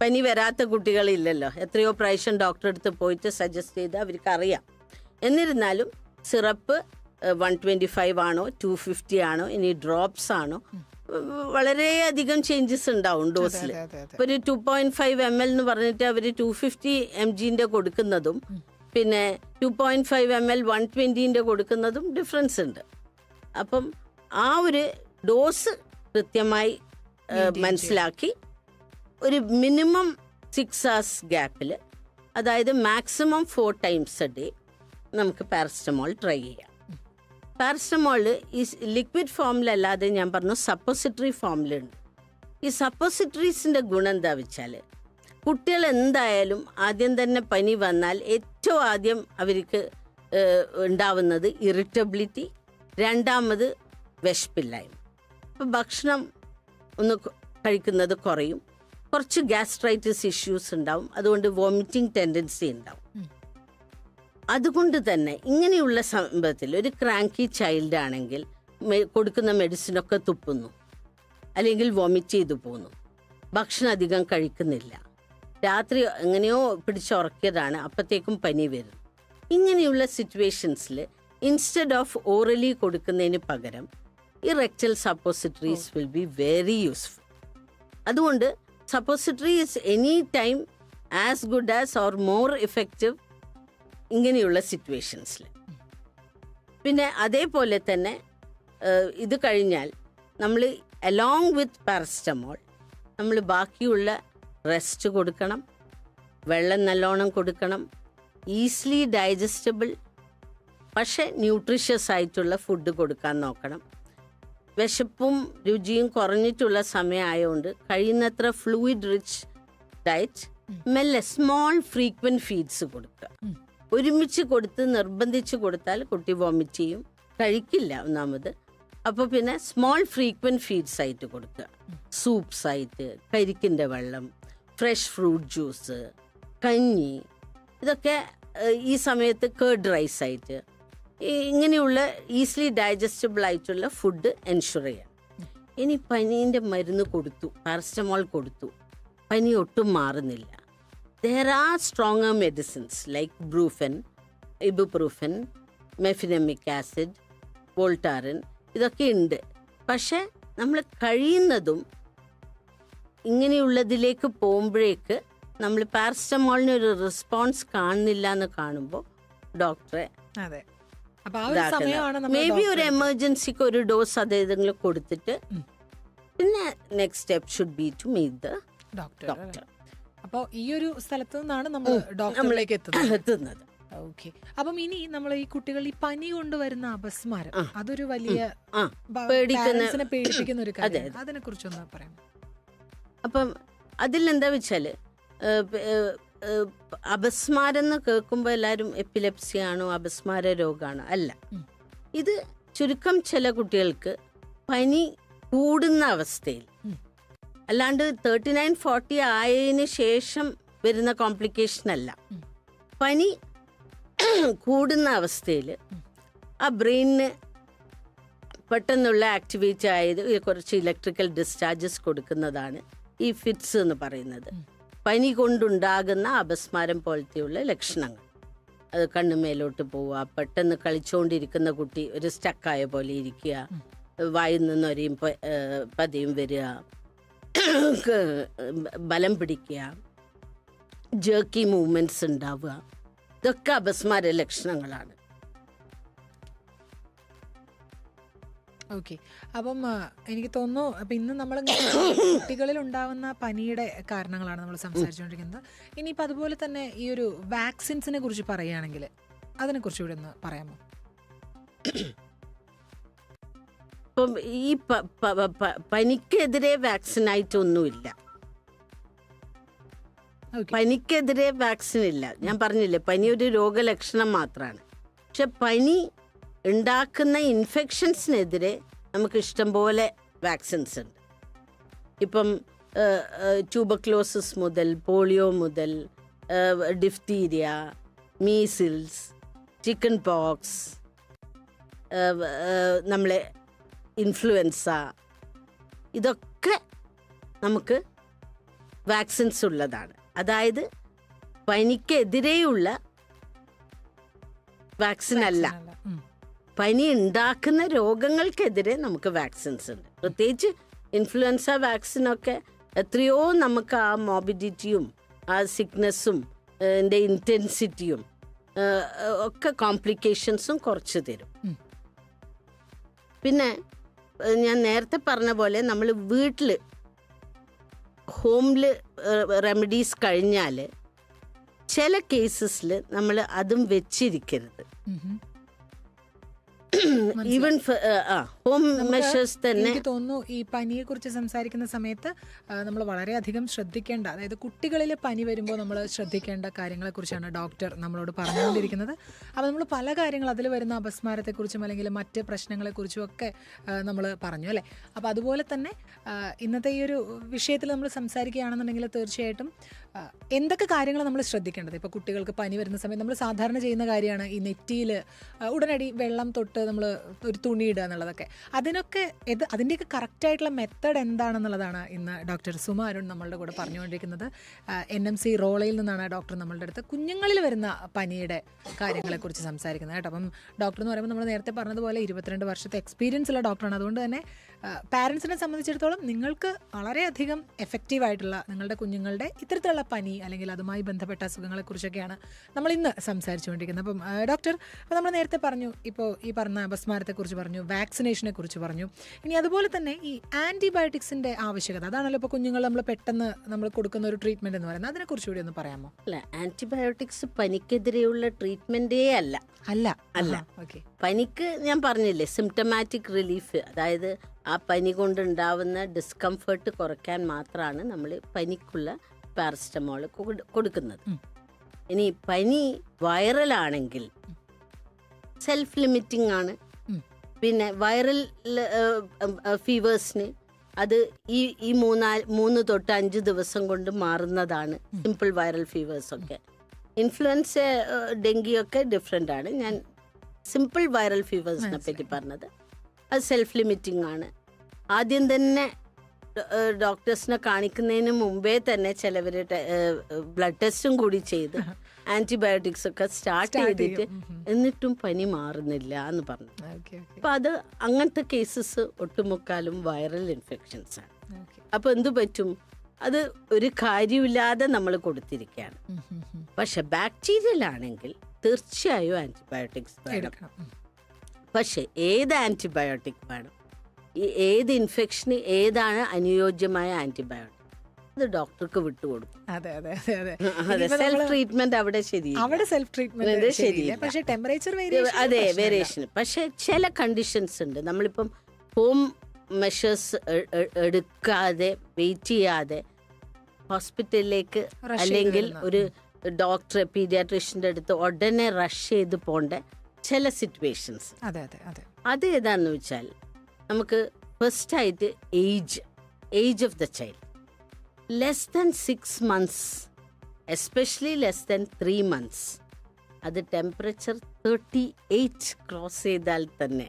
പനി വരാത്ത കുട്ടികളില്ലല്ലോ. എത്രയോ പ്രാവശ്യം ഡോക്ടറെ അടുത്ത് പോയിട്ട് സജസ്റ്റ് ചെയ്ത് അവർക്ക് അറിയാം എന്നിരുന്നാലും സിറപ്പ് വൺ ട്വന്റി ഫൈവ് ആണോ ടു ഫിഫ്റ്റി ആണോ ഇനി ഡ്രോപ്സ് ആണോ വളരെയധികം ചേഞ്ചസ് ഉണ്ടാവും ഡോസിൽ അതെ, അതെ, അതെ. ഇപ്പൊ ഒരു two point five M L എന്ന് പറഞ്ഞിട്ട് അവർ ടു ഫിഫ്റ്റി എം ജിന്റെ കൊടുക്കുന്നതും പിന്നെ two point five M L one ട്വന്റീന്റെ കൊടുക്കുന്നതും ഡിഫറൻസ് ഉണ്ട്. അപ്പം ആ ഒരു ഡോസ് കൃത്യമായി മനസ്സിലാക്കി ഒരു മിനിമം സിക്സ് hours ഗ്യാപ്പിൽ അതായത് maximum four times a day നമുക്ക് പാരസ്റ്റമോൾ ട്രൈ ചെയ്യാം. പാരസ്റ്റമോൾ ഈ ലിക്വിഡ് ഫോമിലല്ലാതെ ഞാൻ പറഞ്ഞു സപ്പോസിറ്ററി ഫോമിലുണ്ട് ഈ സപ്പോസിറ്ററീസിന്റെ ഗുണം എന്താ വെച്ചാൽ കുട്ടികൾ എന്തായാലും ആദ്യം തന്നെ പനി വന്നാൽ ഏറ്റവും ആദ്യം അവർക്ക് ഉണ്ടാവുന്നത് ഇറിറ്റബിലിറ്റി രണ്ടാമത് വിശപ്പില്ലായ്മ. അപ്പം ഭക്ഷണം ഒന്ന് കഴിക്കുന്നത് കുറയും. കുറച്ച് ഗ്യാസ്ട്രൈറ്റിസ് ഇഷ്യൂസ് ഉണ്ടാവും. അതുകൊണ്ട് വോമിറ്റിംഗ് ടെൻഡൻസി ഉണ്ടാവും. അതുകൊണ്ട് തന്നെ ഇങ്ങനെയുള്ള സംഭവത്തിൽ ഒരു ക്രാങ്കി ചൈൽഡ് ആണെങ്കിൽ കൊടുക്കുന്ന മെഡിസിനൊക്കെ തുപ്പുന്നു. അല്ലെങ്കിൽ വോമിറ്റ് ചെയ്തു പോകുന്നു ഭക്ഷണം അധികം കഴിക്കുന്നില്ല. രാത്രി എങ്ങനെയോ പിടിച്ചുറക്കിയതാണ് അപ്പോഴത്തേക്കും പനി വരും. ഇങ്ങനെയുള്ള സിറ്റുവേഷൻസിൽ ഇൻസ്റ്റെഡ് ഓഫ് ഓറലി കൊടുക്കുന്നതിന് പകരം ഈ rectal suppositories will be very useful അതുകൊണ്ട് suppository is any time as good as or more effective ഇങ്ങനെയുള്ള സിറ്റുവേഷൻസിൽ പിന്നെ അതേപോലെ തന്നെ ഇത് കഴിഞ്ഞാൽ നമ്മൾ അലോങ് വിത്ത് പാരസ്റ്റമോൾ നമ്മൾ ബാക്കിയുള്ള റെസ്റ്റ് കൊടുക്കണം വെള്ളം നല്ലോണം കൊടുക്കണം ഈസിലി ഡൈജസ്റ്റബിൾ പക്ഷേ ന്യൂട്രീഷ്യസ് ആയിട്ടുള്ള ഫുഡ് കൊടുക്കാൻ നോക്കണം. വിശപ്പും രുചിയും കുറഞ്ഞിട്ടുള്ള സമയമായതുകൊണ്ട് കഴിയുന്നത്ര ഫ്ലൂയിഡ് റിച്ച് ഡയറ്റ് മെല്ലെ സ്മോൾ ഫ്രീക്വന്റ് ഫീഡ്സ് കൊടുക്കുക. ഒരുമിച്ച് കൊടുത്ത് നിർബന്ധിച്ച് കൊടുത്താൽ കുട്ടി വോമിറ്റ് ചെയ്യും. കഴിക്കില്ല ഒന്നാമത്. അപ്പോൾ പിന്നെ സ്മോൾ ഫ്രീക്വന്റ് ഫീഡ്സ് ആയിട്ട് കൊടുക്കുക. സൂപ്സ് ആയിട്ട് കരിക്കിന്റെ വെള്ളം ഫ്രഷ് ഫ്രൂട്ട് ജ്യൂസ് കഞ്ഞി ഇതൊക്കെ ഈ സമയത്ത് കേർഡ് റൈസ് ആയിട്ട് ഇങ്ങനെയുള്ള ഈസിലി ഡൈജസ്റ്റബിൾ ആയിട്ടുള്ള ഫുഡ് എൻഷുർ ചെയ്യാം. ഇനി പനീന്റെ മരുന്ന് കൊടുത്തു പാരസ്റ്റമോൾ കൊടുത്തു. പനി ഒട്ടും മാറുന്നില്ല. There are stronger medicines like Brufen ibuprofen mefenamic acid Voltaren ഇതൊക്കെ ഉണ്ട്. പക്ഷെ നമ്മൾ കഴിയുന്നതും ഇങ്ങനെയുള്ളതിലേക്ക് പോകുമ്പോഴേക്ക് നമ്മൾ പാരസ്റ്റമോളിന് ഒരു റെസ്പോൺസ് കാണുന്നില്ല എന്ന് കാണുമ്പോൾ ഡോക്ടറെ മേ ബി ഒരു എമർജൻസിക്ക് ഒരു ഡോസ് അതേതെങ്കിലും കൊടുത്തിട്ട് പിന്നെ next step should be to meet the doctor അപ്പൊ ഈ ഒരു സ്ഥലത്ത് നിന്നാണ് നമ്മൾ ഡോക്ടറിലേക്ക് എത്തുന്നത്. എത്തുന്നത്. ഓക്കെ. അപ്പം ഇനി നമ്മൾ ഈ കുട്ടികൾ ഈ പനി കൊണ്ടുവരുന്ന അപസ്മാരം അതൊരു വലിയ പേടിപ്പിക്കുന്ന ഒരു കാര്യം അതിനെ കുറിച്ചൊന്ന് പറയാം അപ്പം അതിൽ എന്താ വെച്ചാൽ അപസ്മാരം എന്ന് കേൾക്കുമ്പോൾ എല്ലാവരും എപ്പിലെപ്സി ആണോ അപസ്മാര രോഗമാണ് അല്ല. ഇത് ചുരുക്കം ചില കുട്ടികൾക്ക് പനി കൂടുന്ന അവസ്ഥയിൽ അല്ലാണ്ട് തേർട്ടി നയൻ ഫോർട്ടി ആയതിന് ശേഷം വരുന്ന കോംപ്ലിക്കേഷൻ അല്ല. പനി കൂടുന്ന അവസ്ഥയിൽ ആ ബ്രെയിനിന് പെട്ടെന്നുള്ള ആക്ടിവേറ്റ് ആയത് കുറച്ച് ഇലക്ട്രിക്കൽ ഡിസ്ചാർജസ് കൊടുക്കുന്നതാണ് ഈ ഫിറ്റ്സ് എന്ന് പറയുന്നത്. പനി കൊണ്ടുണ്ടാകുന്ന അപസ്മാരം പോലത്തെയുള്ള ലക്ഷണങ്ങൾ. അത് കണ്ണുമേലോട്ട് പോവുക പെട്ടെന്ന് കളിച്ചുകൊണ്ടിരിക്കുന്ന കുട്ടി ഒരു സ്റ്റക്കായ പോലെ ഇരിക്കുക വായിൽ നിന്നൊരയും പതിയും വരിക ബലം പിടിക്കുക. ജേക്കി മൂവ്മെന്റ്സ് ഉണ്ടാവുക. ഇതൊക്കെ അപസ്മാര ലക്ഷണങ്ങളാണ്. ഓക്കെ. അപ്പം എനിക്ക് തോന്നുന്നു അപ്പം ഇന്ന് നമ്മൾ കുട്ടികളിൽ ഉണ്ടാവുന്ന പനിയുടെ കാരണങ്ങളാണ് നമ്മൾ സംസാരിച്ചുകൊണ്ടിരിക്കുന്നത് ഇനിയിപ്പോൾ അതുപോലെ തന്നെ ഈ ഒരു വാക്സിൻസിനെ കുറിച്ച് പറയുകയാണെങ്കിൽ അതിനെക്കുറിച്ച് ഇവിടെ ഒന്ന് പറയാമോ? ഇപ്പം ഈ പനിക്കെതിരെ വാക്സിനായിട്ട് ഒന്നുമില്ല പനിക്കെതിരെ വാക്സിൻ ഇല്ല ഞാൻ പറഞ്ഞില്ലേ പനി ഒരു രോഗലക്ഷണം മാത്രമാണ് പക്ഷെ പനി ഉണ്ടാക്കുന്ന ഇൻഫെക്ഷൻസിനെതിരെ നമുക്ക് ഇഷ്ടംപോലെ വാക്സിൻസ് ഉണ്ട്. ഇപ്പം ട്യൂബക്ലോസിസ് മുതൽ പോളിയോ മുതൽ ഡിഫ്തീരിയ മീസിൽസ് ചിക്കൻ പോക്സ് നമ്മളെ ഇൻഫ്ലുവൻസ ഇതൊക്കെ നമുക്ക് വാക്സിൻസ് ഉള്ളതാണ്. അതായത് പനിക്കെതിരെയുള്ള വാക്സിൻ അല്ല. പനി ഉണ്ടാക്കുന്ന രോഗങ്ങൾക്കെതിരെ നമുക്ക് വാക്സിൻസ് ഉണ്ട്. പ്രത്യേകിച്ച് ഇൻഫ്ലുവൻസ വാക്സിനൊക്കെ എത്രയോ നമുക്ക് ആ മോബിഡിറ്റിയും ആ സിക്നെസ്സും എന്റെ ഇന്റൻസിറ്റിയും ഒക്കെ കോംപ്ലിക്കേഷൻസും കുറച്ച് തരും. പിന്നെ ഞാൻ നേരത്തെ പറഞ്ഞ പോലെ നമ്മൾ വീട്ടിൽ ഹോമിൽ റെമഡീസ് കഴിഞ്ഞാൽ ചില കേസസിൽ നമ്മൾ അതും വെച്ചിരിക്കരുത്. ഈവൻ ഹോം മെഷേഴ്സ് തന്നെ എനിക്ക് തോന്നുന്നു ഈ പനിയെ കുറിച്ച് സംസാരിക്കുന്ന സമയത്ത് നമ്മൾ വളരെയധികം ശ്രദ്ധിക്കേണ്ട അതായത് കുട്ടികളിൽ പനി വരുമ്പോൾ നമ്മൾ ശ്രദ്ധിക്കേണ്ട കാര്യങ്ങളെക്കുറിച്ചാണ് ഡോക്ടർ നമ്മളോട് പറഞ്ഞുകൊണ്ടിരിക്കുന്നത്. അപ്പോൾ നമ്മൾ പല കാര്യങ്ങൾ അതിൽ വരുന്ന അപസ്മാരത്തെക്കുറിച്ചും അല്ലെങ്കിൽ മറ്റ് പ്രശ്നങ്ങളെക്കുറിച്ചും ഒക്കെ നമ്മൾ പറഞ്ഞു അല്ലേ? അപ്പോൾ അതുപോലെ തന്നെ ഇന്നത്തെ ഈ ഒരു വിഷയത്തിൽ നമ്മൾ സംസാരിക്കുകയാണെന്നുണ്ടെങ്കിൽ തീർച്ചയായിട്ടും എന്തൊക്കെ കാര്യങ്ങൾ നമ്മൾ ശ്രദ്ധിക്കേണ്ടത്? ഇപ്പോൾ കുട്ടികൾക്ക് പനി വരുന്ന സമയത്ത് നമ്മൾ സാധാരണ ചെയ്യുന്ന കാര്യമാണ് ഈ നെറ്റിയിൽ ഉടനടി വെള്ളം തൊട്ട് നമ്മൾ ഒരു തുണി ഇടുക എന്നുള്ളതൊക്കെ. അതിനൊക്കെ ഇത് അതിന്റെയൊക്കെ കറക്റ്റായിട്ടുള്ള മെത്തേഡ് എന്താണെന്നുള്ളതാണ് ഇന്ന് ഡോക്ടർ സുമ അരുൺ നമ്മളുടെ കൂടെ പറഞ്ഞുകൊണ്ടിരിക്കുന്നത്. എൻ എം സി റോളയിൽ നിന്നാണ് ഡോക്ടർ നമ്മളുടെ അടുത്ത് കുഞ്ഞുങ്ങളിൽ വരുന്ന പനിയുടെ കാര്യങ്ങളെക്കുറിച്ച് സംസാരിക്കുന്നത് കേട്ടോ. അപ്പം ഡോക്ടർ എന്ന് പറയുമ്പോൾ നമ്മൾ നേരത്തെ പറഞ്ഞതുപോലെ ഇരുപത്തിരണ്ട് വർഷത്തെ എക്സ്പീരിയൻസ് ഉള്ള ഡോക്ടറാണ് അതുകൊണ്ട് തന്നെ പാരൻസിനെ സംബന്ധിച്ചിടത്തോളം നിങ്ങൾക്ക് വളരെയധികം എഫക്റ്റീവായിട്ടുള്ള നിങ്ങളുടെ കുഞ്ഞുങ്ങളുടെ ഇത്തരത്തിലുള്ള പനി അല്ലെങ്കിൽ അതുമായി ബന്ധപ്പെട്ട അസുഖങ്ങളെക്കുറിച്ചൊക്കെയാണ് നമ്മൾ ഇന്ന് സംസാരിച്ചുകൊണ്ടിരിക്കുന്നത്. അപ്പം ഡോക്ടർ അപ്പോൾ നമ്മൾ നേരത്തെ പറഞ്ഞു ഇപ്പോൾ ഈ പറഞ്ഞ അപസ്മാരത്തെക്കുറിച്ച് പറഞ്ഞു വാക്സിനേഷനെ കുറിച്ച് പറഞ്ഞു. ഇനി അതുപോലെ തന്നെ ഈ ആന്റിബയോട്ടിക്സിന്റെ ആവശ്യകത അതാണല്ലോ ഇപ്പോൾ കുഞ്ഞുങ്ങൾ നമ്മൾ പെട്ടെന്ന് നമ്മൾ കൊടുക്കുന്ന ഒരു ട്രീറ്റ്മെന്റ് എന്ന് പറയുന്നത്. അതിനെക്കുറിച്ച് കൂടി ഒന്ന് പറയാമോ? അല്ല ആന്റിബയോട്ടിക്സ് പനിക്കെതിരെയുള്ള ട്രീറ്റ്മെന്റേ അല്ല. അല്ല. അല്ല. ഓക്കെ. പനിക്ക് ഞാൻ പറഞ്ഞില്ലേ സിംറ്റമാറ്റിക് റിലീഫ് അതായത് ആ പനി കൊണ്ടുണ്ടാവുന്ന ഡിസ്കംഫേർട്ട് കുറയ്ക്കാൻ മാത്രമാണ് നമ്മൾ പനിക്കുള്ള പാരസ്റ്റമോൾ കൊടുക്കുന്നത്. ഇനി പനി വൈറലാണെങ്കിൽ സെൽഫ് ലിമിറ്റിംഗ് ആണ് പിന്നെ വൈറൽ ഫീവേഴ്സിന് അത് ഈ ഈ മൂന്നാൽ മൂന്ന് തൊട്ട് അഞ്ച് ദിവസം കൊണ്ട് മാറുന്നതാണ് സിമ്പിൾ വൈറൽ ഫീവേഴ്സ് ഒക്കെ ഇൻഫ്ലുവൻസ ഡെങ്കി ഒക്കെ ഡിഫറെന്റ് ആണ്. ഞാൻ സിമ്പിൾ വൈറൽ ഫീവേഴ്സിനെ പറ്റി പറഞ്ഞത്. അത് സെൽഫ് ലിമിറ്റിംഗ് ആണ്. ആദ്യം തന്നെ ഡോക്ടേഴ്സിനെ കാണിക്കുന്നതിന് മുമ്പേ തന്നെ ചിലവർ ബ്ലഡ് ടെസ്റ്റും കൂടി ചെയ്ത് ആന്റിബയോട്ടിക്സ് ഒക്കെ സ്റ്റാർട്ട് ചെയ്തിട്ട്. എന്നിട്ടും പനി മാറുന്നില്ല എന്ന് പറഞ്ഞു. അപ്പൊ അത് അങ്ങനത്തെ കേസസ് ഒട്ടുമുക്കാലും വൈറൽ ഇൻഫെക്ഷൻസ് ആണ്. അപ്പൊ എന്തു പറ്റും? അത് ഒരു കാര്യമില്ലാതെ നമ്മൾ കൊടുത്തിരിക്കുകയാണ്. പക്ഷെ ബാക്ടീരിയൽ ആണെങ്കിൽ തീർച്ചയായും ആന്റിബയോട്ടിക്സ് വേണം. പക്ഷെ ഏത് ആന്റിബയോട്ടിക് വേണം? ഈ ഏത് ഇൻഫെക്ഷന് ഏതാണ് അനുയോജ്യമായ ആന്റിബയോട്ടിക് അത് ഡോക്ടർക്ക് വിട്ടുകൊടുക്കും. അതെ അതെ അതെ അതെ. സെൽഫ് ട്രീറ്റ്മെന്റ് അവിടെ ശരി അവിടെ സെൽഫ് ട്രീറ്റ്മെന്റ് ശരിയില്ല. പക്ഷേ ടെമ്പറേച്ചർ അതെ വേരിയേഷൻ പക്ഷെ ചില കണ്ടീഷൻസ് ഉണ്ട്. നമ്മളിപ്പം ഹോം മെഷേഴ്സ് എടുക്കാതെ വെയിറ്റ് ചെയ്യാതെ ഹോസ്പിറ്റലിലേക്ക് അല്ലെങ്കിൽ ഒരു ഡോക്ടറെ പീഡിയാട്രീഷ്യന്റെ അടുത്ത് ഉടനെ റഷ് ചെയ്ത് പോണ്ട ചില സിറ്റുവേഷൻസ് അതെ അതെ അതെ. അത് ഏതാന്ന് വെച്ചാൽ നമുക്ക് ഫസ്റ്റായിട്ട് age age of the child less than six months especially less than three months അത് ടെമ്പറേച്ചർ തേർട്ടി എയ്റ്റ് ക്രോസ് ചെയ്താൽ തന്നെ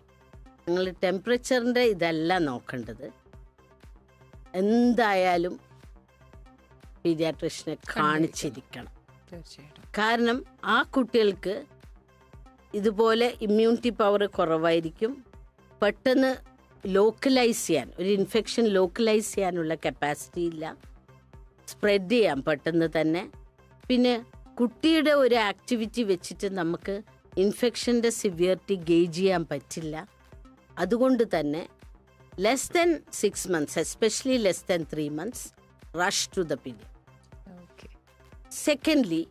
നിങ്ങൾ ടെമ്പറേച്ചറിന്റെ ഇതല്ല നോക്കേണ്ടത്. എന്തായാലും പീഡിയാട്രിഷനെ കാണിച്ചിരിക്കണം. കാരണം ആ കുട്ടികൾക്ക് ഇതുപോലെ ഇമ്മ്യൂണിറ്റി പവർ കുറവായിരിക്കും. പെട്ടെന്ന് ലോക്കലൈസ് ചെയ്യാൻ ഒരു ഇൻഫെക്ഷൻ ലോക്കലൈസ് ചെയ്യാനുള്ള കപ്പാസിറ്റി ഇല്ല. സ്പ്രെഡ് ചെയ്യാം പെട്ടെന്ന് തന്നെ. പിന്നെ കുട്ടിയുടെ ഒരു ആക്ടിവിറ്റി വെച്ചിട്ട് നമുക്ക് ഇൻഫെക്ഷന്റെ സിവിയറിറ്റി ഗേജ് ചെയ്യാൻ പറ്റില്ല. അതുകൊണ്ട് തന്നെ less than six months especially less than three months rush to the okay secondly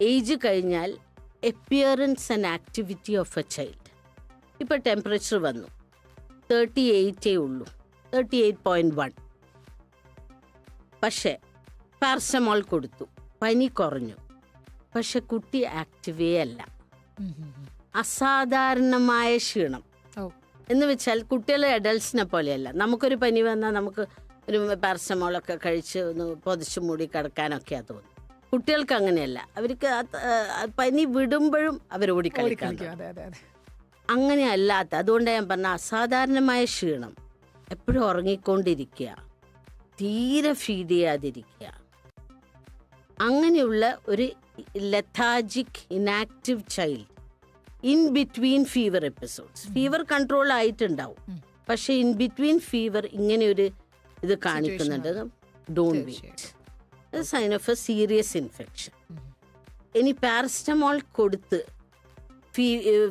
age കഴിഞ്ഞാൽ appearance and activity of a child ഇപ്പോൾ ടെമ്പറേച്ചർ വന്നു. തേർട്ടി എയ്റ്റേ ഉള്ളൂ. തേർട്ടി എയ്റ്റ് പോയിന്റ് വൺ പക്ഷേ പാരസമോൾ കൊടുത്തു. പനി കുറഞ്ഞു. പക്ഷെ കുട്ടി ആക്റ്റീവേ അല്ല. അസാധാരണമായ ക്ഷീണം. എന്ന് വെച്ചാൽ കുട്ടികളെ അഡൽസിനെ പോലെയല്ല. നമുക്കൊരു പനി വന്നാൽ നമുക്ക് ഒരു പാരസമോളൊക്കെ കഴിച്ച് ഒന്ന് പൊതിച്ച് മൂടി കിടക്കാനൊക്കെയാ തോന്നും കുട്ടികൾക്ക് അങ്ങനെയല്ല. അവർക്ക് പനി വിടുമ്പോഴും അവർ ഓടിക്കളിക്കാൻ അങ്ങനെ അല്ലാത്ത അതുകൊണ്ട് ഞാൻ പറഞ്ഞ അസാധാരണമായ ക്ഷീണം എപ്പോഴും ഉറങ്ങിക്കൊണ്ടിരിക്കുക തീരെ ഫീഡ് ചെയ്യാതിരിക്കുക. അങ്ങനെയുള്ള ഒരു lethargic inactive child in between fever episodes fever control ആയിട്ടുണ്ടാവും. പക്ഷെ ഇൻ ബിറ്റ്വീൻ ഫീവർ ഇങ്ങനെ ഒരു ഇത് കാണിക്കുന്നുണ്ട്. Don't wait sign of a serious infection ഇനി പാരസ്റ്റമോൾ കൊടുത്ത് ഫീ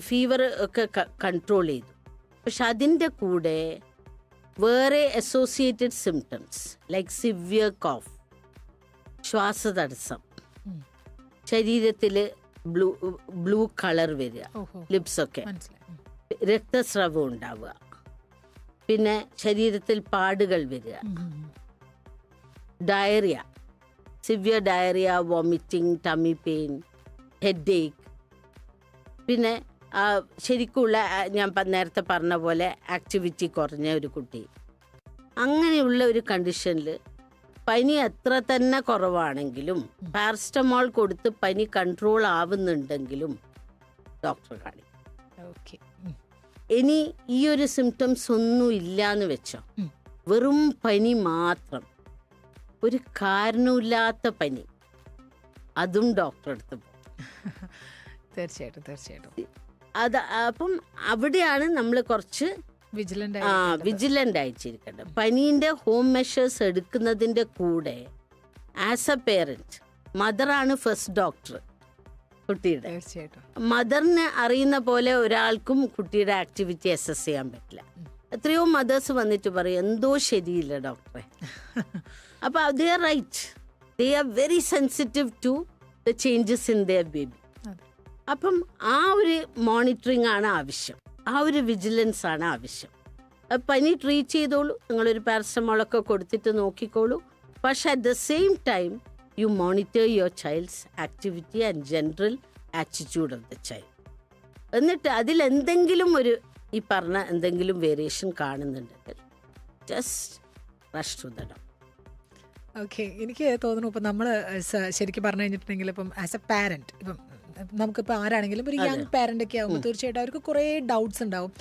ഫീവർ ഒക്കെ കൺട്രോൾ ചെയ്തു. പക്ഷെ അതിന്റെ കൂടെ വേറെ associated symptoms like severe cough ശ്വാസതടസ്സം ശരീരത്തിൽ ബ്ലൂ ബ്ലൂ കളർ വരിക ലിപ്സൊക്കെ രക്തസ്രവം ഉണ്ടാവുക. പിന്നെ ശരീരത്തിൽ പാടുകൾ വരിക. Diarrhoea severe diarrhoea vomiting tummy pain headache പിന്നെ ശരിക്കുള്ള ഞാൻ നേരത്തെ പറഞ്ഞ പോലെ ആക്ടിവിറ്റി കുറഞ്ഞ ഒരു കുട്ടി. അങ്ങനെയുള്ള ഒരു കണ്ടീഷനിൽ പനി എത്ര തന്നെ കുറവാണെങ്കിലും പാരസ്റ്റമോൾ കൊടുത്ത് പനി കൺട്രോൾ ആവുന്നുണ്ടെങ്കിലും ഡോക്ടർ കാണിക്കും. ഓക്കെ. ഇനി ഈ ഒരു സിംറ്റംസ് ഒന്നും ഇല്ലാന്ന് വെച്ചോ. വെറും പനി മാത്രം. ഒരു കാരണമില്ലാത്ത പനി. അതും ഡോക്ടറെ അടുത്ത് പോകും തീർച്ചയായിട്ടും തീർച്ചയായിട്ടും. അത് അപ്പം അവിടെയാണ് നമ്മൾ കുറച്ച് വിജിലന്റ് ആ വിജിലന്റ് ആയിച്ചിരിക്കേണ്ടത്. പനീന്റെ ഹോം മെഷേഴ്സ് എടുക്കുന്നതിന്റെ കൂടെ ആസ് എ പേരന്റ് മദറാണ് ഫസ്റ്റ് ഡോക്ടർ കുട്ടിയുടെ. തീർച്ചയായിട്ടും. മദറിന് അറിയുന്ന പോലെ ഒരാൾക്കും കുട്ടിയുടെ ആക്ടിവിറ്റി അസസ് ചെയ്യാൻ പറ്റില്ല. എത്രയോ മദേഴ്സ് വന്നിട്ട് പറയും എന്തോ ശരിയില്ല ഡോക്ടറെ. അപ്പൊ they are right. They are very sensitive to the changes in their baby. അപ്പം ആ ഒരു മോണിറ്ററിംഗ് ആണ് ആവശ്യം. ആ ഒരു വിജിലൻസ് ആണ് ആവശ്യം പനി ട്രീറ്റ് ചെയ്തോളൂ നിങ്ങളൊരു പാരസമോളൊക്കെ കൊടുത്തിട്ട് നോക്കിക്കോളൂ. പക്ഷെ at the same time you monitor your child's activity and general attitude of the child. എന്നിട്ട് അതിലെന്തെങ്കിലും ഒരു ഈ പറഞ്ഞ എന്തെങ്കിലും വേരിയേഷൻ കാണുന്നുണ്ടെങ്കിൽ just rush to the doctor. Okay എനിക്ക് തോന്നുന്നു ഇപ്പം നമ്മൾ ശരിക്കും പറഞ്ഞു കഴിഞ്ഞിട്ടുണ്ടെങ്കിൽ ഇപ്പം ആസ് എ പാരന്റ് ഇപ്പം നമുക്കിപ്പോൾ ആരാണെങ്കിലും ഒരു യങ് പാരന്റ് ഒക്കെ ആകുമ്പോൾ തീർച്ചയായിട്ടും അവർക്ക് കുറേ ഡൗട്ട്സ് ഉണ്ടാവും.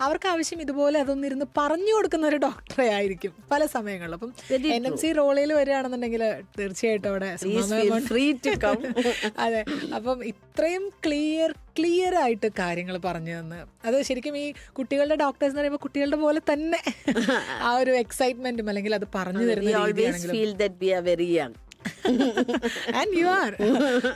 അവർക്ക് ആവശ്യം ഇതുപോലെ അതൊന്നും ഇരുന്ന് പറഞ്ഞു കൊടുക്കുന്ന ഒരു ഡോക്ടറെ ആയിരിക്കും പല സമയങ്ങളിലും. അപ്പം എൻ എം സി റോളിൽ വരികയാണെന്നുണ്ടെങ്കിൽ തീർച്ചയായിട്ടും അവിടെ അതെ. അപ്പം ഇത്രയും ക്ലിയർ ക്ലിയർ ആയിട്ട് കാര്യങ്ങൾ പറഞ്ഞു തന്ന്. അത് ശരിക്കും ഈ കുട്ടികളുടെ ഡോക്ടേഴ്സ് എന്ന് പറയുമ്പോൾ കുട്ടികളുടെ പോലെ തന്നെ ആ ഒരു എക്സൈറ്റ്മെന്റും അല്ലെങ്കിൽ അത് പറഞ്ഞു തരുന്ന ആൻഡ് യു ആർ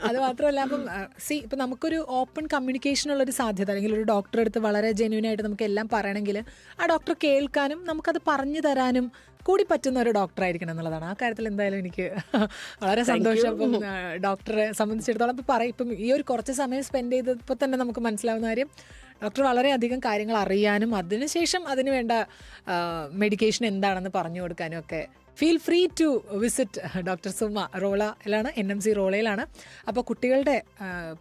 അത് മാത്രമല്ല അപ്പം സി ഇപ്പം നമുക്കൊരു ഓപ്പൺ കമ്മ്യൂണിക്കേഷൻ ഉള്ള ഒരു സാധ്യത അല്ലെങ്കിൽ ഒരു ഡോക്ടറെ അടുത്ത് വളരെ ജെന്യൂൻ ആയിട്ട് നമുക്ക് എല്ലാം പറയണമെങ്കിൽ ആ ഡോക്ടർ കേൾക്കാനും നമുക്കത് പറഞ്ഞു തരാനും കൂടി പറ്റുന്ന ഒരു ഡോക്ടർ ആയിരിക്കണം എന്നുള്ളതാണ്. ആ കാര്യത്തിൽ എന്തായാലും എനിക്ക് വളരെ സന്തോഷം. അപ്പം ഡോക്ടറെ സംബന്ധിച്ചിടത്തോളം ഇപ്പം പറയും ഇപ്പം ഈ ഒരു കുറച്ച് സമയം സ്പെൻഡ് ചെയ്തപ്പോൾ തന്നെ നമുക്ക് മനസ്സിലാവുന്ന കാര്യം ഡോക്ടർ വളരെയധികം കാര്യങ്ങൾ അറിയാനും അതിനുശേഷം അതിനുവേണ്ട മെഡിക്കേഷൻ എന്താണെന്ന് പറഞ്ഞു കൊടുക്കാനും ഒക്കെ feel free to visit doctor Suma റോളയിലാണ് N M C റോളയിലാണ് അപ്പോൾ കുട്ടികളുടെ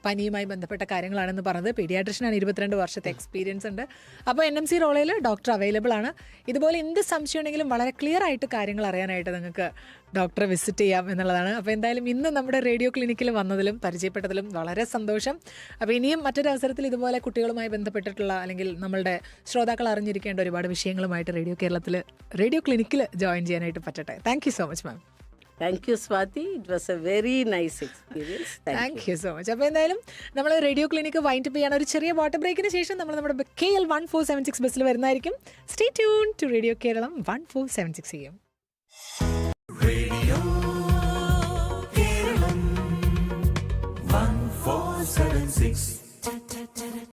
പനിയുമായി ബന്ധപ്പെട്ട കാര്യങ്ങളാണെന്ന് പറഞ്ഞത് പീഡിയാട്രിഷനാണ് ഇരുപത്തിരണ്ട് വർഷത്തെ എക്സ്പീരിയൻസ് ഉണ്ട്. അപ്പോൾ എൻ എം സി റോളയിൽ ഡോക്ടർ അവൈലബിൾ ആണ്. ഇതുപോലെ എന്ത് സംശയം ഉണ്ടെങ്കിലും വളരെ ക്ലിയർ ആയിട്ട് കാര്യങ്ങൾ അറിയാനായിട്ട് നിങ്ങൾക്ക് ഡോക്ടറെ വിസിറ്റ് ചെയ്യാം എന്നുള്ളതാണ്. അപ്പോൾ എന്തായാലും ഇന്ന് നമ്മുടെ റേഡിയോ ക്ലിനിക്കിൽ വന്നതിലും പരിചയപ്പെട്ടതിലും വളരെ സന്തോഷം. അപ്പോൾ ഇനിയും മറ്റൊരു അവസരത്തിൽ ഇതുപോലെ കുട്ടികളുമായി ബന്ധപ്പെട്ടിട്ടുള്ള അല്ലെങ്കിൽ നമ്മളുടെ ശ്രോതാക്കൾ അറിഞ്ഞിരിക്കേണ്ട ഒരുപാട് വിഷയങ്ങളുമായിട്ട് റേഡിയോ കേരളത്തിൽ റേഡിയോ ക്ലിനിക്കിൽ ജോയിൻ ചെയ്യാനായിട്ട് കിട്ടട്ടെ thank you so much ma'am thank you Swathi it was a very nice experience thank you so much അപ്പോൾ എന്തായാലും നമ്മൾ റേഡിയോ ക്ലിനിക്ക് വൈൻഡ് അപ്പ് ചെയ്യാൻ ഒരു ചെറിയ വാട്ടർ ബ്രേക്കിന് ശേഷം നമ്മൾ നമ്മുടെ K L one four seven six ബസ്സിൽ വരുന്നതായിരിക്കും. Stay tune to radio Keralam one four seven six ചെയ്യും റേഡിയോ